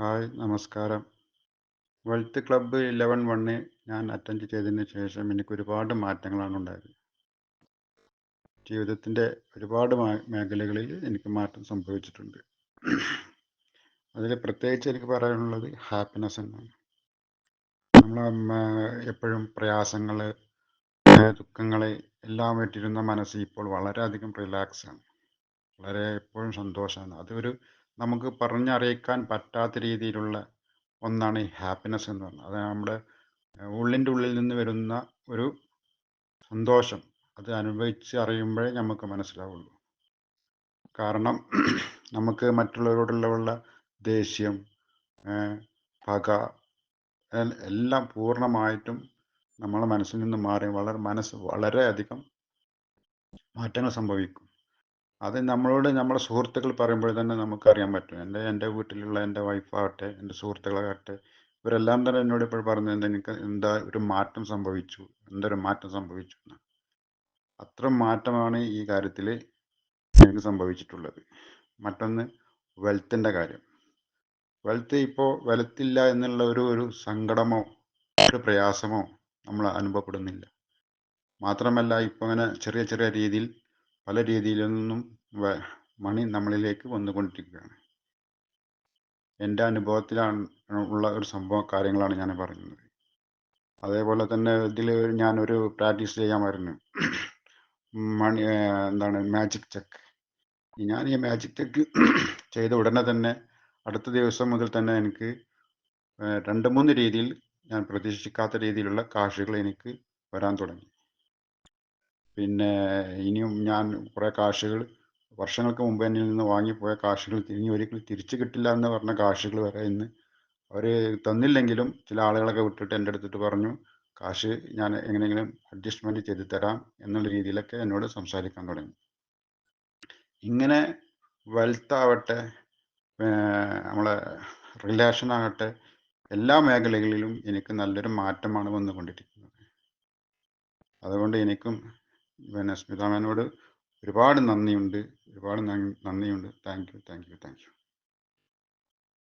Hi നമസ്കാരം. Wealth club eleven one ഞാൻ attend ചെയ്തതിന് ശേഷം എനിക്ക് ഒരുപാട് മാറ്റങ്ങളാണ് ഉണ്ടായത്. ജീവിതത്തിന്റെ ഒരുപാട് മേഖലകളിൽ എനിക്ക് മാറ്റം സംഭവിച്ചിട്ടുണ്ട്. അതിൽ പ്രത്യേകിച്ച് എനിക്ക് പറയാനുള്ളത് ഹാപ്പിനെസ് എന്നാണ്. നമ്മൾ എപ്പോഴും പ്രയാസങ്ങൾ ദുഃഖങ്ങൾ എല്ലാം വിട്ടിരുന്ന മനസ്സ് ഇപ്പോൾ വളരെയധികം റിലാക്സ് ആണ്. വളരെ എപ്പോഴും സന്തോഷമാണ്. അതൊരു നമുക്ക് പറഞ്ഞറിയിക്കാൻ പറ്റാത്ത രീതിയിലുള്ള ഒന്നാണ് ഈ ഹാപ്പിനെസ് എന്ന് പറയുന്നത് അത് നമ്മുടെ ഉള്ളിന്റെ ഉള്ളിൽ നിന്ന് വരുന്ന ഒരു സന്തോഷം. അത് അനുഭവിച്ച് അറിയുമ്പോഴേ നമുക്ക് മനസ്സിലാവുള്ളൂ. കാരണം നമുക്ക് മറ്റുള്ളവരോടുള്ള ദേഷ്യം പക എല്ലാം പൂർണമായിട്ടും നമ്മളെ മനസ്സിൽ നിന്ന് മാറി. വളരെ മനസ്സ് വളരെയധികം മാറ്റങ്ങൾ സംഭവിക്കും. അത് നമ്മളോട് നമ്മുടെ സുഹൃത്തുക്കൾ പറയുമ്പോൾ തന്നെ നമുക്കറിയാൻ പറ്റും. എന്റെ എന്റെ വീട്ടിലുള്ള എന്റെ വൈഫാകട്ടെ എന്റെ സുഹൃത്തുക്കളാകട്ടെ ഇവരെല്ലാം തന്നെ എന്നോട് ഇപ്പോൾ പറഞ്ഞത് എനിക്ക് എന്താ ഒരു മാറ്റം സംഭവിച്ചു എന്തൊരു മാറ്റം സംഭവിച്ചു എന്ന്. അത്ര മാറ്റമാണ് ഈ കാര്യത്തിൽ എനിക്ക് സംഭവിച്ചിട്ടുള്ളത്. മറ്റൊന്ന് വെൽത്തിന്റെ കാര്യം. വെൽത്ത് ഇപ്പോൾ വെൽത്തില്ല എന്നുള്ള ഒരു ഒരു സങ്കടമോ ഒരു പ്രയാസമോ നമ്മൾ അനുഭവപ്പെടുന്നില്ല. മാത്രമല്ല ഇപ്പോൾ അങ്ങനെ ചെറിയ ചെറിയ രീതിയിൽ പല രീതിയിൽ നിന്നും മണി നമ്മളിലേക്ക് വന്നുകൊണ്ടിരിക്കുകയാണ്. എന്റെ അനുഭവത്തിലാണ് ഉള്ള ഒരു സംഭവ കാര്യങ്ങളാണ് ഞാൻ പറയുന്നത്. അതേപോലെ തന്നെ ഇതിൽ ഞാനൊരു പ്രാക്ടീസ് ചെയ്യാമായിരുന്നു മണി എന്താണ് മാജിക് ചെക്ക്. ഞാൻ ഈ മാജിക് ചെക്ക് ചെയ്ത ഉടനെ തന്നെ അടുത്ത ദിവസം മുതൽ തന്നെ എനിക്ക് രണ്ട് മൂന്ന് രീതിയിൽ ഞാൻ പ്രതീക്ഷിക്കാത്ത രീതിയിലുള്ള കാശുകൾ എനിക്ക് വരാൻ തുടങ്ങി. പിന്നെ ഇനിയും ഞാൻ കുറേ കാശുകൾ വർഷങ്ങൾക്ക് മുമ്പ് എന്നിൽ നിന്ന് വാങ്ങിപ്പോയ കാശുകൾ ഇനി ഒരിക്കലും തിരിച്ചു കിട്ടില്ല എന്ന് പറഞ്ഞ കാശുകൾ വരെ ഇന്ന് അവർ തന്നില്ലെങ്കിലും ചില ആളുകളൊക്കെ വിട്ടിട്ട് എന്റെ അടുത്തിട്ട് പറഞ്ഞു കാശ് ഞാൻ എങ്ങനെയെങ്കിലും അഡ്ജസ്റ്റ്മെന്റ് ചെയ്തു തരാം എന്നുള്ള രീതിയിലൊക്കെ എന്നോട് സംസാരിക്കാൻ തുടങ്ങി. ഇങ്ങനെ വെൽത്ത് ആവട്ടെ നമ്മളെ റിലേഷൻ ആകട്ടെ എല്ലാ മേഖലകളിലും എനിക്ക് നല്ലൊരു മാറ്റമാണ് വന്നുകൊണ്ടിരിക്കുന്നത്. അതുകൊണ്ട് എനിക്കും പിന്നെ സ്മിതാമേനോട് ഒരുപാട് നന്ദിയുണ്ട്. ഒരുപാട് നന്ദിയുണ്ട്. Thank you thank you thank you.